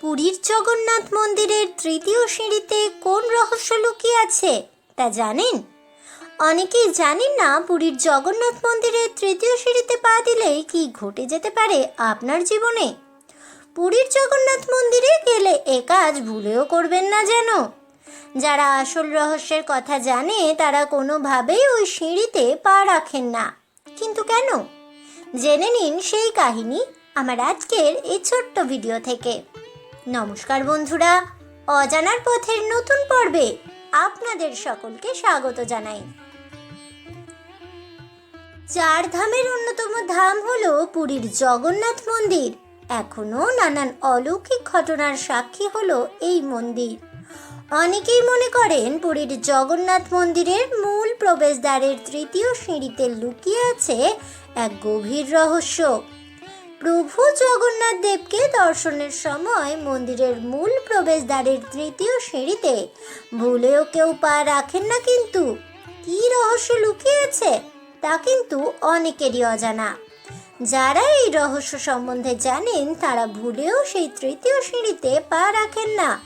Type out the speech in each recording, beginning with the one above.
পুরীর জগন্নাথ মন্দিরের তৃতীয় সিঁড়িতে কোন রহস্য লুকিয়ে আছে, তা জানেন? অনেকেই জানেন না পুরীর জগন্নাথ মন্দিরের তৃতীয় সিঁড়িতে পা দিলে কি ঘটে যেতে পারে আপনার জীবনে? পুরীর জগন্নাথ মন্দিরে গেলে এ কাজ ভুলেও করবেন না যেন। যারা আসল রহস্যের কথা জানে, তারা কোনোভাবেই ওই সিঁড়িতে পা রাখেন না। কিন্তু কেন? জেনে নিন সেই কাহিনী আমার আজকের এই ছোট্ট ভিডিও থেকে। নমস্কার বন্ধুরা, অজানার পথের নতুন পর্বে আপনাদের সকলকে স্বাগত জানাই। চার ধামের অন্যতম ধাম হল পুরীর জগন্নাথ মন্দির। এখনও নানান অলৌকিক ঘটনার সাক্ষী হলো এই মন্দির। অনেকেই মনে করেন পুরীর জগন্নাথ মন্দিরের মূল প্রবেশদ্বারের তৃতীয় সিঁড়িতে লুকিয়ে আছে এক গভীর রহস্য। প্রভু জগন্নাথ দেবকে দর্শনের সময় মন্দিরের মূল প্রবেশদ্বারের তৃতীয় সিঁড়িতে। ভুলেও কেউ পা রাখেন না কিন্তু। কী রহস্য লুকিয়ে আছে তা কিন্তু অনেকেরই অজানা। যারা এই রহস্য সম্বন্ধে জানেন, তারা ভুলেও সেই তৃতীয় সিঁড়িতে পা রাখেন না।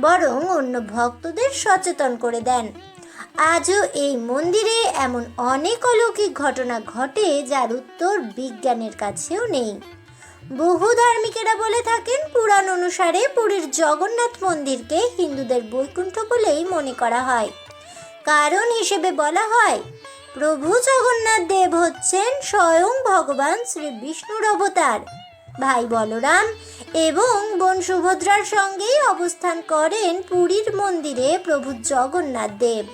বরং অন্য ভক্তদের সচেতন করে দেন। আজও এই মন্দিরে এমন অনেক অলৌকিক ঘটনা ঘটে যার উত্তর বিজ্ঞানের কাছেও নেই। বহু ধার্মিকেরা বলে থাকেন, পুরাণ অনুসারে পুরীর জগন্নাথ মন্দিরকে হিন্দুদের বৈকুণ্ঠ বলেই মনে করা হয়। কারণ হিসেবে বলা হয়, প্রভু জগন্নাথ দেব হচ্ছেন স্বয়ং ভগবান শ্রী বিষ্ণুর অবতার। ভাই বলরাম এবং বোন সুভদ্রার সঙ্গেই অবস্থান করেন পুরীর মন্দিরে প্রভু জগন্নাথ দেব।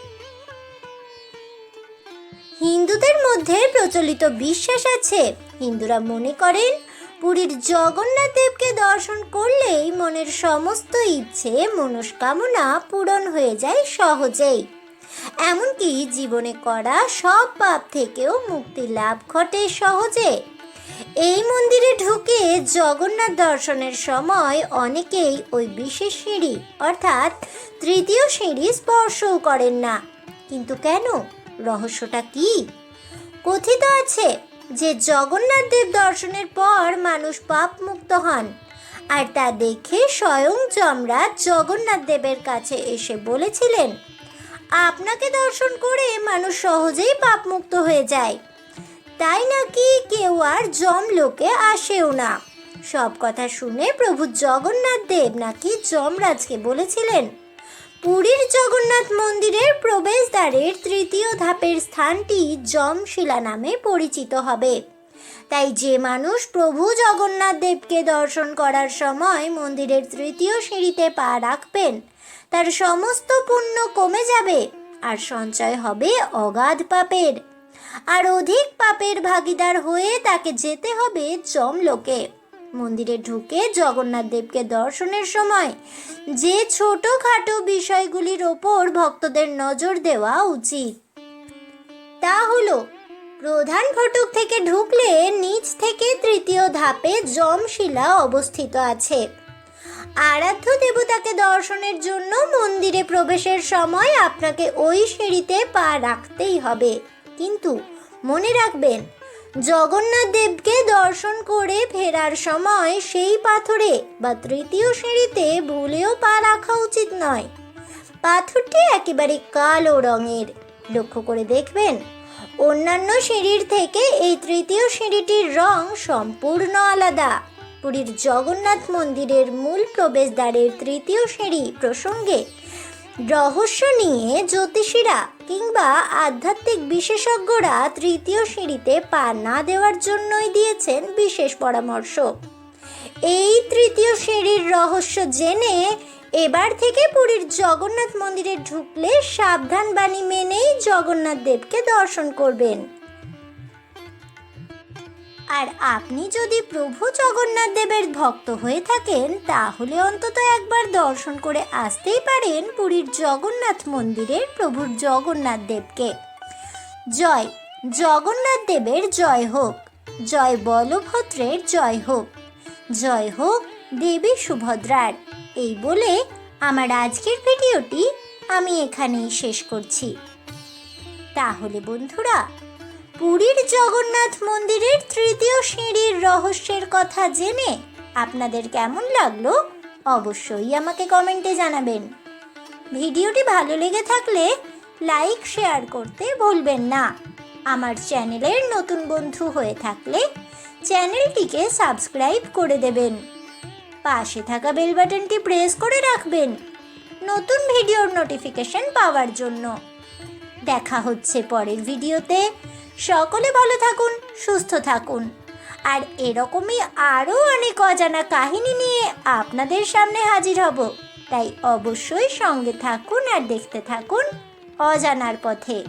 হিন্দুদের মধ্যে প্রচলিত বিশ্বাস আছে। হিন্দুরা মনে করেন, পুরীর জগন্নাথ দেবকে দর্শন করলেই মনের সমস্ত ইচ্ছে, মনস্কামনা পূরণ হয়ে যায় সহজেই। এমনকি জীবনে করা সব পাপ থেকেও মুক্তি লাভ ঘটে সহজে। এই মন্দিরে ঢুকে জগন্নাথ দর্শনের সময় অনেকেই ওই বিশেষ সিঁড়ি, অর্থাৎ তৃতীয় সিঁড়ি স্পর্শও করেন না। কিন্তু কেন? রহস্যটা কি? কথিত আছে যে জগন্নাথ দেব দর্শনের পর মানুষ পাপ মুক্ত হন, আর তা দেখে স্বয়ং যমরাজ জগন্নাথ দেবের কাছে এসে বলেছিলেন, আপনাকে দর্শন করে মানুষ সহজেই পাপ মুক্ত হয়ে যায়। তাই নাকি কেউ আর জমলোকে আসেও না? সব কথা শুনে প্রভু জগন্নাথ দেব নাকি যমরাজকে বলেছিলেন পুরীর জগন্নাথ মন্দিরের প্রবেশদ্বারের তৃতীয় ধাপের স্থানটি যমশিলা নামে পরিচিত হবে। তাই যে মানুষ প্রভু জগন্নাথ দেবকে দর্শন করার সময় মন্দিরের তৃতীয় সিঁড়িতে পা রাখবেন, তার সমস্ত পুণ্য কমে যাবে আর সঞ্চয় হবে অগাধ পাপের। আর অধিক পাপের ভাগিদার হয়ে তাকে যেতে হবে যমলোকে। মন্দিরে ঢুকে জগন্নাথ দেবকে দর্শনের সময় যে ছোটোখাটো বিষয়গুলির ওপর ভক্তদের নজর দেওয়া উচিত। তা হলো, প্রধান ফটক থেকে ঢুকলে নিচ থেকে তৃতীয় ধাপে যমশিলা অবস্থিত আছে। আরাধ্য দেবতাকে দর্শনের জন্য মন্দিরে প্রবেশের সময় আপনাকে ওই সিঁড়িতে পা রাখতেই হবে। কিন্তু মনে রাখবেন জগন্নাথ দেবকে দর্শন করে ফেরার সময় সেই পাথরে বা তৃতীয় সিঁড়িতে ভুলেও পা রাখা উচিত নয়। পাথরটি একেবারে কালো রঙের। লক্ষ্য করে দেখবেন, অন্যান্য সিঁড়ির থেকে এই তৃতীয় সিঁড়িটির রং সম্পূর্ণ আলাদা। পুরীর জগন্নাথ মন্দিরের মূল প্রবেশদ্বারের তৃতীয় সিঁড়ি প্রসঙ্গে রহস্য নিয়ে জ্যোতিষীরা কিংবা আধ্যাত্মিক বিশেষজ্ঞরা তৃতীয় সিঁড়িতে পা না দেওয়ার জন্যই দিয়েছেন বিশেষ পরামর্শ। এই তৃতীয় সিঁড়ির রহস্য জেনে এবার থেকে পুরীর জগন্নাথ মন্দিরে ঢুকলে সাবধান বাণী মেনেই জগন্নাথ দেবকে দর্শন করবেন। আর আপনি যদি প্রভু জগন্নাথ দেবের ভক্ত হয়ে থাকেন, তাহলে অন্তত একবার দর্শন করে আসতেই পারেন পুরীর জগন্নাথ মন্দিরের প্রভুর জগন্নাথ দেবকে। জয়, জগন্নাথ দেবের জয় হোক। জয় বলভদ্রের জয় হোক। জয় হোক দেবী সুভদ্রার। এই বলে আমার আজকের ভিডিওটি আমি এখানেই শেষ করছি। তাহলে বন্ধুরা পুরীর জগন্নাথ মন্দিরের তৃতীয় সিঁড়ির রহস্যের কথা জেনে আপনাদের কেমন লাগল অবশ্যই আমাকে কমেন্টে জানাবেন। ভিডিওটি ভালো লেগে থাকলে লাইক, শেয়ার করতে ভুলবেন না। আমার চ্যানেলের নতুন বন্ধু হয়ে থাকলে চ্যানেলটিকে সাবস্ক্রাইব করে দেবেন। পাশে থাকা বেল বাটনটি প্রেস করে রাখবেন নতুন ভিডিওর নোটিফিকেশন পাওয়ার জন্য। দেখা হচ্ছে পরের ভিডিওতে। সকলে ভালো থাকুন, সুস্থ থাকুন। আর এরকমই আরও অনেক অজানা কাহিনী নিয়ে আপনাদের সামনে হাজির হব। তাই অবশ্যই সঙ্গে থাকুন আর দেখতে থাকুন অজানার পথে।